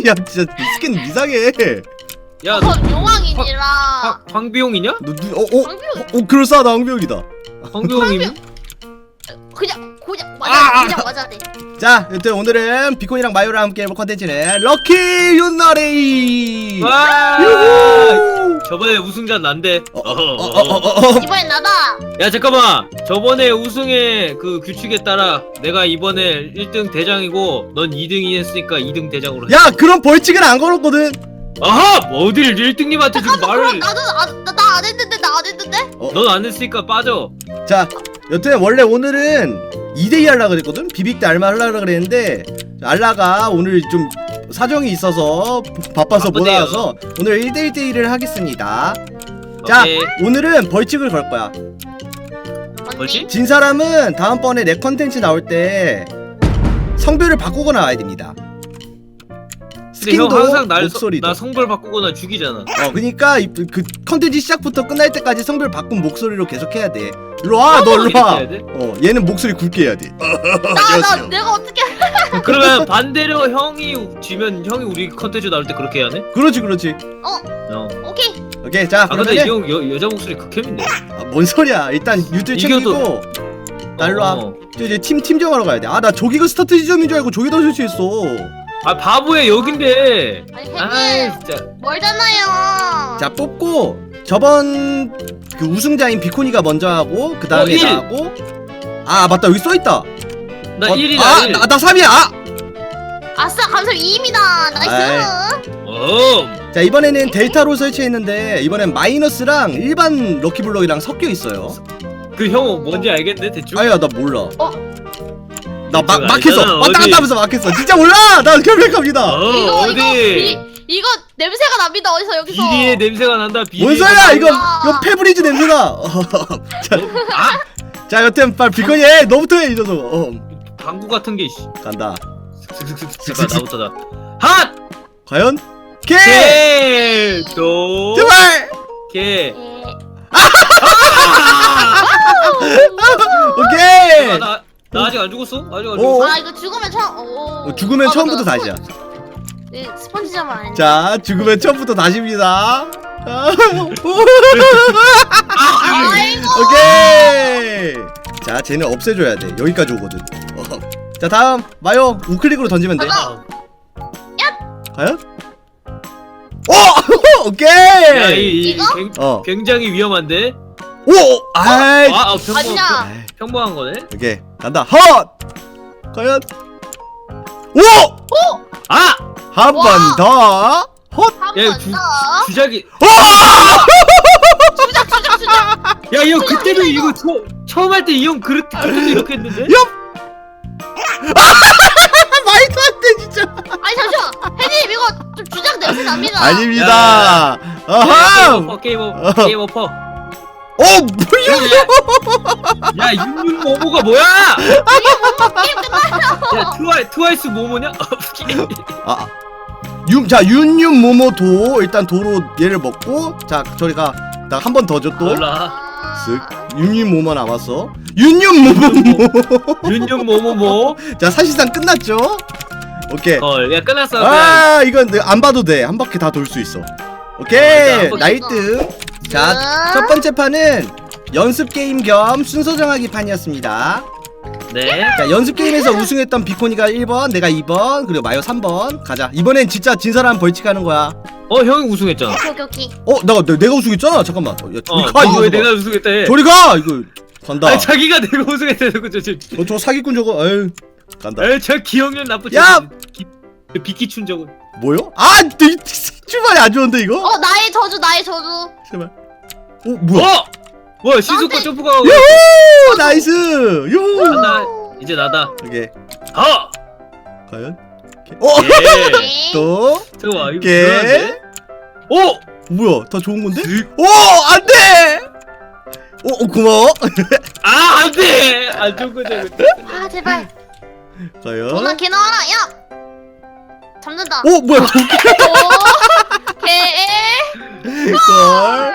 야 진짜 스킨 이상해. 야, 어, 너 용왕이니라. 황- 황비용이냐? 너 누? 어 어? 황비용 어 그럴싸하다 황병이다. 황비용이면? 그냥 그냥 아, 맞아 아. 그냥 맞아 돼. 자, 여튼 오늘은 비콘이랑 마요랑 함께 해볼 컨텐츠는 럭키 윷놀이. 와! 저번에 우승자 난데. 어, 어, 어허, 어, 어, 어, 어. 이번엔 나다. 야 잠깐만. 저번에 우승의 그 규칙에 따라 내가 이번에 1등 대장이고 넌 2등이 했으니까 2등 대장으로. 해. 야, 그런 벌칙은 안 걸었거든. 아하! 뭐 어딜 1등님한테 지금 그럼 말을? 나도 나나 안 했는데 나 안 했는데. 넌 안 했으니까 빠져. 자, 여튼 원래 오늘은 2대2 하려 그랬거든. 비빅 때 알마 하려 그랬는데 알라가 오늘 좀 사정이 있어서 바빠서 못 바쁘대요. 와서 오늘 1대1 대1을 하겠습니다. 자, 오케이. 오늘은 벌칙을 걸 거야. 뭐지? 진 사람은 다음번에 내 컨텐츠 나올 때 성별을 바꾸고 나와야 됩니다. 근데 형 스킨도 항상 날 목소리도. 나 성별 바꾸거나 죽이잖아. 어, 그니까 이- 그 컨텐츠 시작부터 끝날 때까지 성별 바꾼 목소리로 계속 해야 돼. 일로 와, 너 일로 이렇게 와. 해야? 어, 얘는 목소리 굵게 해야 돼. 나, 나 안녕하세요. 내가 어떻게 그러면 반대로 형이 지면 형이 우리 컨텐츠 나올 때 그렇게 해야 돼? 그렇지, 그렇지. 어. 오케이 오케이, 자, 아 근데 그러면 이형 여, 여자 목소리 극혐인데. 아, 뭔 소리야? 일단 유튜브 챙기고 나 일로 와. 어. 저 이제 팀 팀정하러 가야 돼. 아, 나 저기가 스타트 지점인 줄 알고 저기다 설치했어. 아 바보야 여긴데. 아니 아 진짜. 멀잖아요 자, 뽑고 저번 그 우승자인 비코니가 먼저 하고 그 다음에 어, 일. 나하고 아, 맞다. 여기 써 있다. 나 어, 1이다 아, 1. 나, 나 3이야. 아! 아싸 감사 2입니다 나이스 어. 자, 이번에는 델타로 설치했는데 이번엔 마이너스랑 일반 럭키블럭이랑 섞여 있어요. 그형 뭔지 알겠네 대충. 아야, 나 몰라. 어? 나막 그거 막혔어. 왔다 어디. 갔다 하면서 막혔어. 진짜 몰라. 나 결백합니다. 어 이거 어디? 이거 비, 이거 냄새가 납니다 어디서 여기서 비리의 냄새가 난다. 비리. 뭔 소리야? 이거 아. 이거 페브리즈 냄새나. 자, 아 자, 여튼 빨리 비코니 해. 너부터 해, 이 녀석. 어, 방구 같은 게. 씨. 간다. 슥슥슥슥 잠깐 나부터 다. 핫. 과연? 개! 개. 또. 제발! 개. 예. 오케이! 아, 나, 나 아직 안 죽었어? 아직 안 오. 죽었어? 아 이거 죽으면 처음 오. 어, 죽으면 아, 처음부터 맞아. 다시야. 네, 스펀지 자만 아니 자, 죽으면 처음부터 다시입니다. 아, 아이고 오케이! 자, 쟤는 없애줘야 돼. 여기까지 오거든. 어. 자, 다음. 마요. 우클릭으로 던지면 돼. 가자. 과연? 오! 야, 오케이! 이, 이, 이거? 굉- 어. 굉장히 위험한데? 오! 아이! 아, 아 평범, 아니야. 평, 평범한 거네? 오케이. 간다. 헛! 과연? 오! 아! 한번 와. 더. 헛! 야, 이거 주, 더 주작이. 와! 주작 주작 주작 야, 이형 그때도 이거 처, 처음 할 때 이 형 그렇, 그때도 이렇게 했는데? 말도 안 돼, 진짜. 아니 잠시만 혜님 이거 좀 주작 냄새 납니다 아닙니다. 게임 아하! 오퍼, 게임 오퍼, 어. 게임 오퍼. 어, 뭐야? 야, 윤윤 모모가 뭐야? 야, 트와이, 트와이스 모모냐? 아, 윤, 자, 윤윤 모모 도 일단 도로 얘를 먹고, 자, 저리 가. 나 한 번 더 줘 또. 몰라. 쓱. 윤윤 모모 남았어. 윤윤 모모. 윤윤 모모모. 자, 사실상 끝났죠? 오케이. 헐, 야, 끝났어. 그냥. 아, 이건 안 봐도 돼. 한 바퀴 다 돌 수 있어. 오케이. 한 바퀴 나이트. 자, 첫 번째 판은 연습 게임 겸 순서 정하기 판이었습니다. 네. 자, 연습 게임에서 우승했던 비코니가 1번, 내가 2번, 그리고 마요 3번. 가자. 이번엔 진짜 진 사람 벌칙하는 거야. 어, 형이 우승했잖아. 오케이 오케이 어, 내가 내, 내가 우승했잖아. 잠깐만. 어, 야, 저리 어, 가. 너 이거 왜 봐. 내가 우승했대? 저리 가. 이거 간다. 아니, 자기가 내가 우승했대. 그죠? 저, 어, 저 사기꾼 저거. 에이. 간다. 에이, 저 기억력 나쁘지. 야! 기- 비키춘 저거. 뭐요? 아, 이 출발이 안 좋은데 이거? 어 나의 저주 나의 저주 제발. 어, 뭐야? 어! 뭐야, 시소과 나한테- 점프가. 유! 나이스. 유! 간다. 이제 나다. 이게 어! 과연? 어, 예. 오케이 또 잠깐만, 이거 개. 불안한데? 오! 뭐야? 다 좋은 건데? 슥. 오, 안 돼. 오, 오 고마워. 아, 안 돼! 안 좋은 거죠, 이거. 아 제발 과연? 도나 개 나와라 야 잡는다 오, 뭐야? 오개 걸.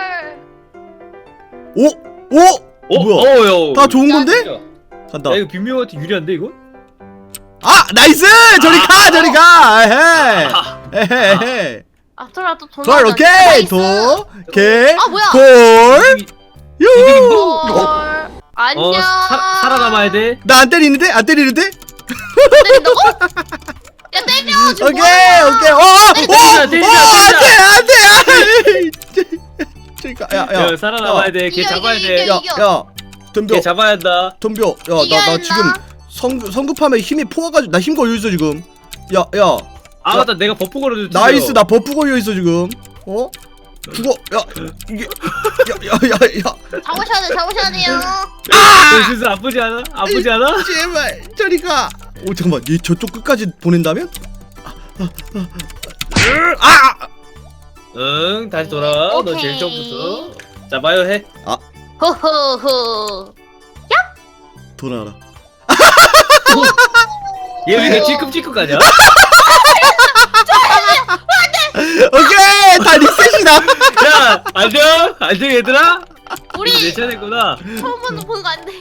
오, 오, 어, 뭐야? 어, 야. 다 좋은 건데? 야, 간다. 야, 이거 빈명한테 유리한데, 이거? 아, 나이스. 저리 가, 저리 가. 에헤. 아, 에헤헤. 아또 돌아. 걸 오케이 도 개 아 뭐야? 골 유. 걸. 어, 안녕. 어 사, 살아남아야 돼 나안 때리는데 안 때리는데? 때린다고? 야 때려 지금 오케이 뭐야? 오케이 어어 때리자, 때리자, 안돼 안 돼 야, 야 야 살아남아야 돼 걔 이겨, 잡아야 이겨, 돼 이겨. 야야 덤벼 걔 잡아야 한다 덤벼 야 나 나 이겨야 지금. 성 성급하면 힘이 포화가지고 나 힘 걸려 있어 지금 야야 아 맞다 내가 버프 걸어줬지 나이스 나 버프 걸려 있어 지금 어 죽어 야 이게 야야야야 잡으셔야 돼 잡으셔야 돼요. 슬슬 아프지 않아? 아프지 않아? 제발 저리 가. 오 잠깐만 얘 저쪽 끝까지 보낸다면? 아! 아! 응 다시 돌아와 너 오케이. 제일 처음부터 자 마요 해 호호호. 돌아라. 얘 왜 이렇게 찔끔찔끔하냐? 오케이 다 리셋이다. 야 안녕 안녕 얘들아 우리 이제 내 차례구나 처음 보는 보는 거 아닌데.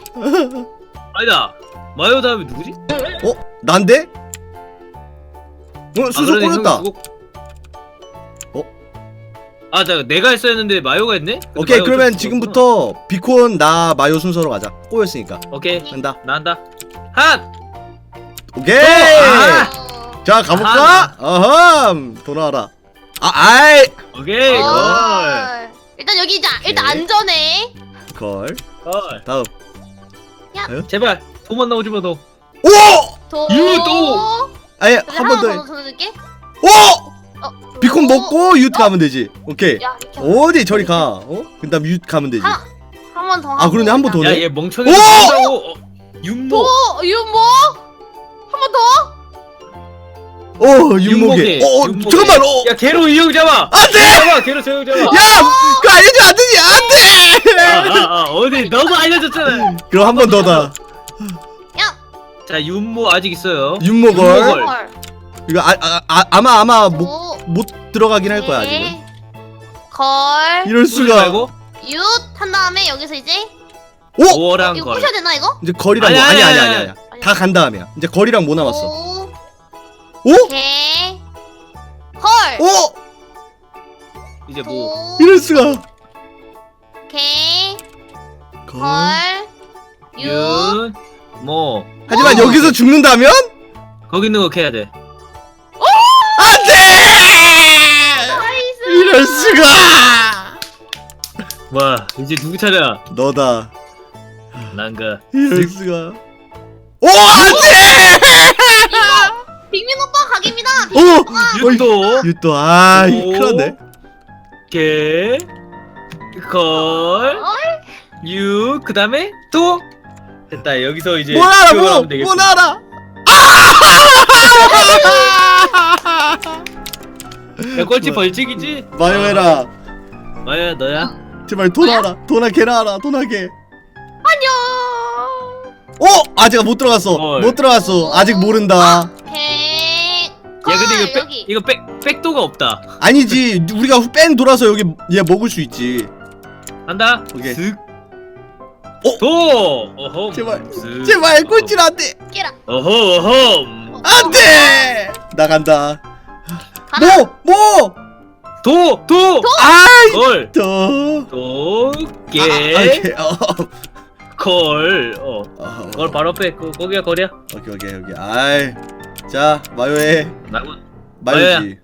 아니다 마요 다음에 누구지? 어 난데? 어 수수 그러네, 형이 꼬였다. 그거- 어? 아, 자, 내가 했어야 했는데 마요가 했네? 근데 오케이 마요가 그러면 좀 지금부터 비콘 나 마요 순서로 가자. 꼬였으니까. 오케이, 간다. 나 한다. 핫! 오케이. 아! 어. 자 가볼까? 어흠 돌아와라. 아 아이 오케이, 걸. 걸. 일단 여기 자 일단 네. 안전해. 걸. 걸. 다음. 제발, 도만 나오지 마, 너. 오! 도. 유, 또. 아예 한 번 더. 해. 더 전해줄게. 오! 어. 비콘 도. 먹고 윷 가면 되지. 오케이. 야 이렇게 어디 저리 가. 어? 그다음 윷 가면 되지. 하나. 한번 더. 아, 그러네, 한번 더. 야, 네. 얘 멍청해. 오! 죽는다고. 어, 윤모. 도. 유모. 한 번 더. 어. 윤목이. 어, 어. 잠깐만. 어. 야, 걔로 이형 잡아. 안 돼! 잡아, 걔로 제형 잡아. 야! 그거 알려주면 안 되지. 안 돼. 아, 아, 아, 어디, 너도 알려줬잖아. 그럼 한 번 더다. 야. 자, 윤모 아직 있어요. 윤목을. 윤목을. 걸. 이거 아, 아, 아 아마 아마 못, 도. 못 들어가긴 할 거야, 지금. 네. 걸. 이럴 수가. 말고. 윷 한 다음에 여기서 이제 오! 오랑 이거 걸. 부셔야 되나 이거? 이제 거리랑 아니, 뭐 아니 아니, 아니 아니, 아니 아니. 다간 다음이야. 이제 거리랑 뭐 남았어? 오. 오? 개. 걸. 오! 이제 뭐. 도. 이럴 수가. 개. 걸. 걸. 윷. 뭐. 하지만 오! 여기서 죽는다면 거기 있는 거 캐야 돼. 이제 누구 차례야? 너다. 난가. 이럴 수가. 오, 안 돼! 빅민 오빠 각입니다. 오! 윤도. 유또 아, 이 오. 큰일났네. 개. 걸. 어이? 유. 그 다음에 또. 됐다. 여기서 이제. 뭐, 하면 되겠어. 뭘 알아. 야, 꼴찌 벌칙이지? 마요해라. 마야, 너야? 제발 돈하라. 돈하 개나하라. 돈하 개. 안녕. 오! 아직 못 들어갔어. 헐. 못 들어갔어. 아직 모른다. 개. 야, 근데 이거 백, 여기. 이거 백, 백도가 없다. 아니지. 우리가 뺑 돌아서 여기 얘 먹을 수 있지. 간다. 오케이. 슥. 오! 도. 어허. 제발. 슥. 제발 꼴찌 안 돼. 깨라. 어허, 어허. 안 돼. 나간다. 뭐? 뭐? 도, 도. 아이. 걸. 또. 도. 개. 아, 오케이. 어. 걸. 어. 어. 걸 바로 앞에. 그, 거기가 거리야. 오케이 오케이 오케이. 아이. 자, 마요해. 나고. 마요지.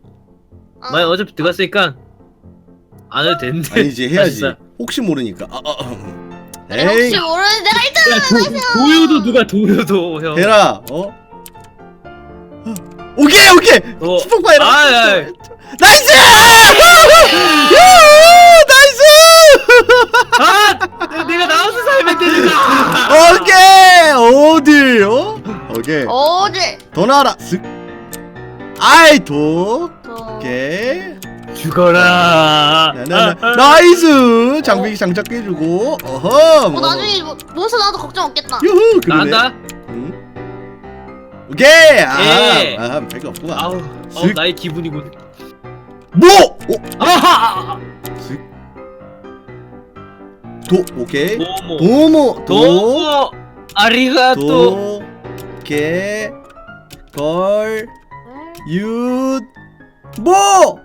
어. 마야 어차피 들어갔으니까 안 해도 되는데. 아니지 해야지. 사실상. 혹시 모르니까. 아, 아, 아. 혹시 에이. 모르는 내가 일단 야, 도, 도요도 누가 도요도 형. 해라. 어? 오케이 오케이. 어. 축복파이라. 아, 야, 야. 나이스! 유! 나이스! 아, 내가 나와서 살면 되니까. 오케이 어디 어? 오케이 어제. 더 나와라 쓱 아이 도 도. 오케이 죽어라. 나, 나, 나. 나이스 장비 장착 해주고 어허 어 나중에 뭐, 몬스터 나도 걱정 없겠다. 유후 그러네 나간다. 응? 오케이 아, 예. 아 별거 없구만 아우, 아우 슥. 나의 기분이군. 뭐? 오, 아하. 도 오케이 도모. 도모 도 도모. 아리가또. 도 오케이 걸윷 뭐?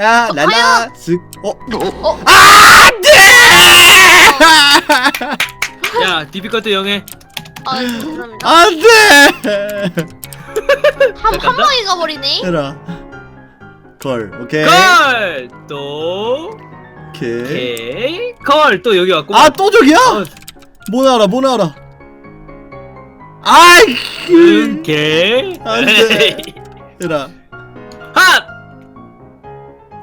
야 날라 쓱 어? 어? 아 안 돼! 야 디피컬트 영해 아 죄송합니다. 안 돼! 한, 한 간다? 방에 가버리네. 해라 걸. 오케이. 걸 또. 오케이. 오케이. 걸 또 여기 왔고. 아 또 저기야? 어, 뭐 나와라 뭐 나와라. 아이 그 오케이. 안 돼. 해라 핫!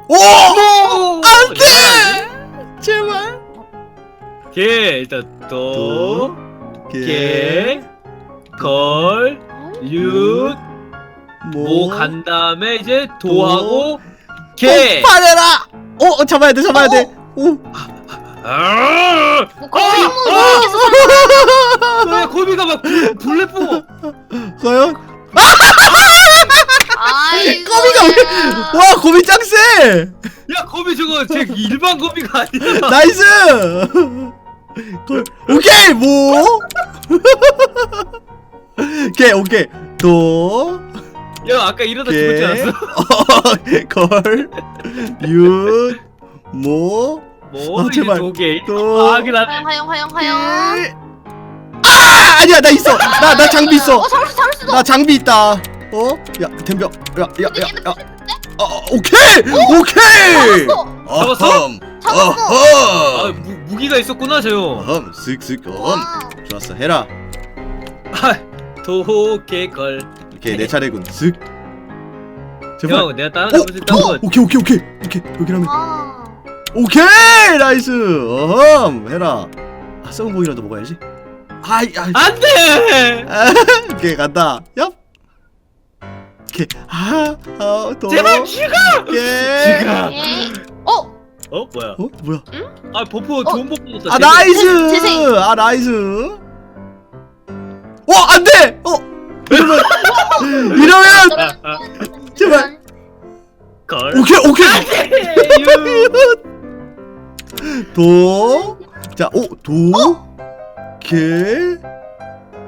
오! 오! 안 돼! 제발. 오케이. 일단 또. 오케이. 걸. 윷 모 간 다음에 이제 도하고 개 어, 파래라! 어, 어, 잡아야 돼, 잡아야 돼. 오. 아! 뭐 어! 뭐 어! 모르겠어. 왜 고비가 막 불- 불내 뿜어 과연? 아이고. 거미가 왜? 와, 고비 짱 세! 야 고비 저거 제 일반 고비가 아니야 나이스! 걸- 오케이, 뭐? 오케이, 오케이. 도, 야 아까 이러다. 죽었지 않았어? 걸, 윷, 모, 뭐 아, 제발. 도개 또. 아 하네 화영 화영 화영. 아! 아니야, 나 있어! 나, 나 장비 있어! 어 잡을 수 잡을 수도. 나 장비 있다! 어? 야, 덤벼. 야, 야, 야, 야. 어, 어, 오케이! 오케이! 잡았어. 잡았어? 어흠, 잡았어. 아 어흠. 무, 무기가 있었구나 저요 어흠, 쓱쓱, 어흠. 와. 좋았어, 해라. 아 도개 걸 오케이, 내 차례군. 쓱. 제발. 형 내가 따라잡을 수 있다는 어, 건 오케이, 오케이, 오케이. 오케이, 여기라면. 아. 오케이, 나이스. 어흠, 해라. 아, 썩은 고기라도 먹어야지. 아이, 아이. 안돼 아, 오케이, 간다. 얍. 오케이. 아, 어, 또. 제발 죽어 오케이. 죽어 예. 어. 어 뭐야 어, 뭐야? 아 버프 좋은 버프 줬다 아. 나이스. 재생. 아, 나이스. 이러면 아, 아, 제발. 걸 오케이, 오케이. 유. 도. 자, 오, 도. 개.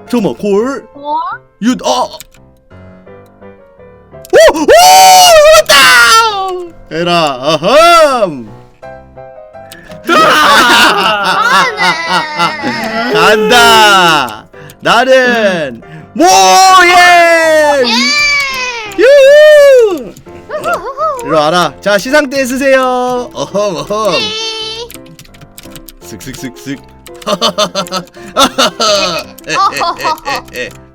잠깐만, 골. 뭐? 유, 어. 오, 오, 왔다. 에라, 어흠. 아, 네. 간다. 나는 모예. 이리 와라. 자, 시상대 쓰세요. 어흠, 어흠. 네. 슥슥슥슥. 어허허허.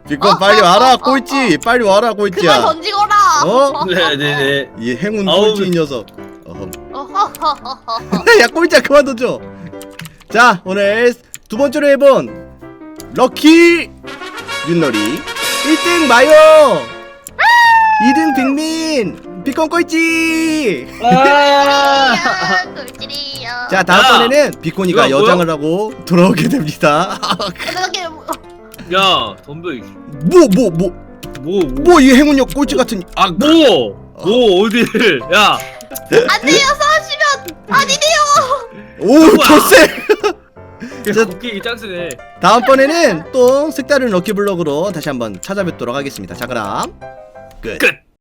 비콘 빨리 와라 꼴찌 빨리 와라 그만 꼴찌야 던지거라. 어? 네네네 이 행운 아우. 꼴찌 녀석. 어허허허허. 야 꼴찌야 그만 던져 자 오늘 두 번째로 해본 럭키 윷놀이 1등 마요 2등 빅민 비콘 꼴찌 아. 꿀찌리야. 자 야, 다음번에는 이거 뭐야? 여장을 하고 돌아오게 됩니다. 그렇게 뭐- 야 덤벼 뭐뭐뭐뭐 뭐 뭐 이 행운력 꼴찌 같은 아 뭐? 뭐 어딜? 야. 안 돼요 싸우시면 아니돼요. 오 야, 곡괭이 짱쓰네. 다음번에는 또 색다른 럭키블럭으로 다시 한번 찾아뵙도록 하겠습니다. 자 그럼 끝. 끝